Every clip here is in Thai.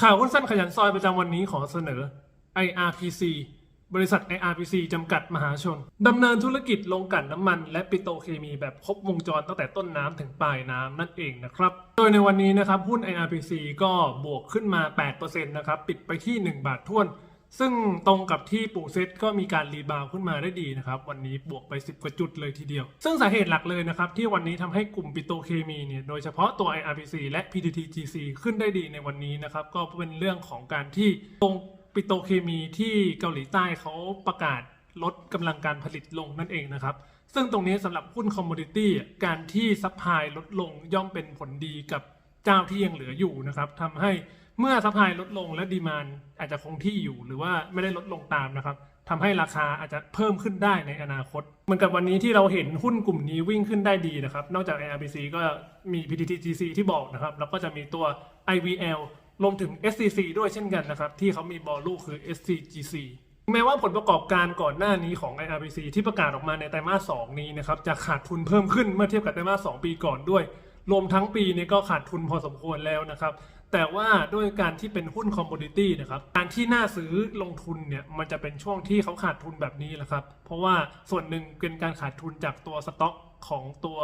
ข่าวหุ้นสั้นขยันซอยประจำวันนี้ขอเสนอ IRPC บริษัท IRPC จำกัดมหาชน ดำเนินธุรกิจลงกลั่นน้ำมัน และปิโตรเคมีแบบครบวงจรตั้งแต่ต้นน้ำถึงปลายน้ำนั่นเองนะครับ โดยในวันนี้นะครับหุ้น IRPC ก็บวกขึ้นมา 8%นะครับ ปิดไปที่ 1 บาทท้วน ซึ่งตรงกับที่ปู่เซตก็มีการรีบาวขึ้นมาได้ดีนะครับ วันนี้บวกไป 10 กว่าจุดเลยทีเดียว ซึ่งสาเหตุหลักเลยนะครับ ที่วันนี้ทำให้กลุ่มปิโตเคมีเนี่ยโดยเฉพาะตัว IRPC และ PTTGC ขึ้นได้ดีในวันนี้นะครับ ก็เป็นเรื่องของการที่ตรงปิโตเคมีที่เกาหลีใต้เขาประกาศลดกำลังการผลิตลงนั่นเองนะครับ ซึ่งตรงนี้สำหรับหุ้นคอมมูนิตี้การที่ซัพพลายลดลงย่อมเป็นผลดีกับ เจ้าที่ยังเหลืออยู่นะครับทำให้เมื่อซัพพลายลดลงและดีมานอาจจะคงที่อยู่หรือว่าไม่ได้ลดลงตามนะครับทำให้ราคาอาจจะเพิ่มขึ้นได้ในอนาคต เหมือนกับวันนี้ที่เราเห็นหุ้นกลุ่มนี้วิ่งขึ้นได้ดีนะครับ นอกจาก ARBC ก็มี PTTGC ที่บอกนะครับ แล้วก็จะมีตัว IVL รวมถึง SCC ด้วยเช่นกันนะครับ ที่เขามีบอลลูกคือ SCGC แม้ว่าผลประกอบการก่อนหน้านี้ของ IRBC ที่ประกาศออกมาในไตรมาส 2 นี้นะครับ จะขาดทุนเพิ่มขึ้นเมื่อเทียบกับไตรมาส 2 ปีก่อนด้วย รวมทั้งปีนี้ก็ขาดทุนพอสมควรแล้วนะครับ แต่ว่าด้วยการที่เป็นหุ้นคอมมูนิตี้นะครับการที่น่าซื้อลงทุนเนี่ยมันจะเป็นช่วงที่เขาขาดทุนแบบนี้แหละครับ เพราะว่าส่วนหนึ่งเป็นการขาดทุนจากตัวสต็อกของตัว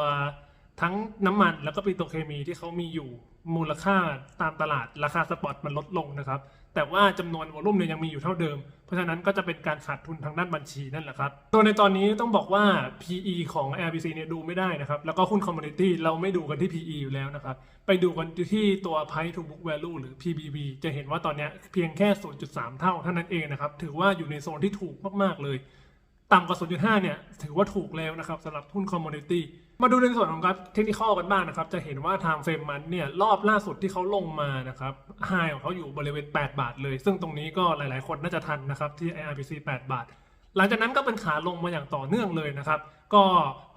ทั้งน้ำมันแล้วก็ปิโตรเคมีที่เขามีอยู่มูลค่าตามตลาดราคาสปอตมันลดลงนะครับ แต่ว่าจำนวนวอลุ่มเนี่ยยังมีอยู่เท่าเดิม เพราะฉะนั้นก็จะเป็นการขาดทุนทางด้านบัญชีนั่นแหละครับ ตัวในตอนนี้ต้องบอกว่า PE ของ RBC เนี่ยดูไม่ได้นะครับ แล้วก็หุ้นคอมมูนิตี้เราไม่ดูกันที่ PE อยู่แล้วนะครับ ไปดูกันที่ตัว Price to Book Value หรือ PBV จะเห็นว่าตอนนี้เพียงแค่ 0.3 เท่าเท่านั้นเองนะครับ ถือว่าอยู่ในโซนที่ถูกมากๆเลย ต่ำกว่า 0.5 เนี่ย ถือว่าถูกแล้วนะครับสำหรับหุ้นคอมมูนิตี้ มาดูในส่วนของกราฟเทคนิคกันบ้างนะครับ จะเห็นว่าทางเฟรมมันเนี่ย รอบล่าสุดที่เขาลงมานะครับไฮของเขาอยู่บริเวณ 8 บาทเลย ซึ่งตรงนี้ก็หลายๆ คนน่าจะทันนะครับ ที่ IRPC 8 บาท หลังจากนั้นก็เป็นขาลงมาอย่างต่อเนื่องเลยนะครับ ก็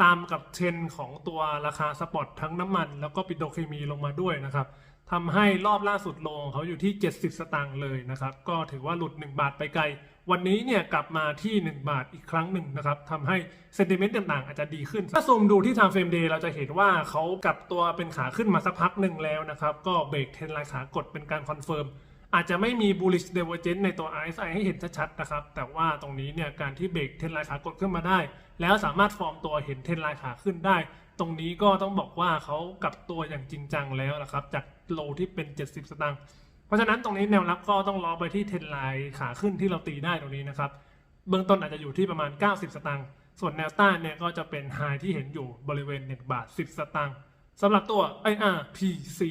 ตามกับเทรนของตัวราคาสปอตทั้งน้ำมัน แล้วก็ปิโตรเคมีลงมาด้วยนะครับทำให้รอบล่าสุดลงเขาอยู่ที่ 70 สตางค์เลยนะครับ ก็ถือว่าหลุด 1 บาทไปไกล วันนี้เนี่ยกลับมาที่ 1 บาทอีกครั้งหนึ่งนะครับทำให้เซนติเมนต์ต่างๆ อาจจะดีขึ้น ถ้าซูมดูที่ time frame day เราจะเห็นว่าเขากลับตัวเป็นขาขึ้นมาสักพักหนึ่งแล้วนะครับ ก็เบรกเทรนไลน์ขากดเป็นการคอนเฟิร์มอาจจะไม่มี bullish divergence ในตัว RSI ให้เห็นชัดๆนะครับ แต่ว่าตรงนี้เนี่ยการที่เบรกเทรนไลน์ขากดขึ้นมาได้ แล้วสามารถฟอร์มตัวเห็นเทรนไลน์ขาขึ้นได้ ตรงนี้ก็ต้องบอกว่าเขากลับตัวอย่างจริงจังแล้วนะครับ จากโลที่เป็น 70 สตางค์ เพราะฉะนั้นตรงนี้แนวรับก็ต้องรอไปที่เทนไลน์ขาขึ้นที่เราตีได้ตรงนี้นะครับ เบื้องต้นอาจจะอยู่ที่ประมาณ 90 สตางค์ ส่วนแนวต้านเนี่ยก็จะเป็นไฮที่เห็นอยู่บริเวณ 1 บาท 10 สตางค์สำหรับตัว IRPC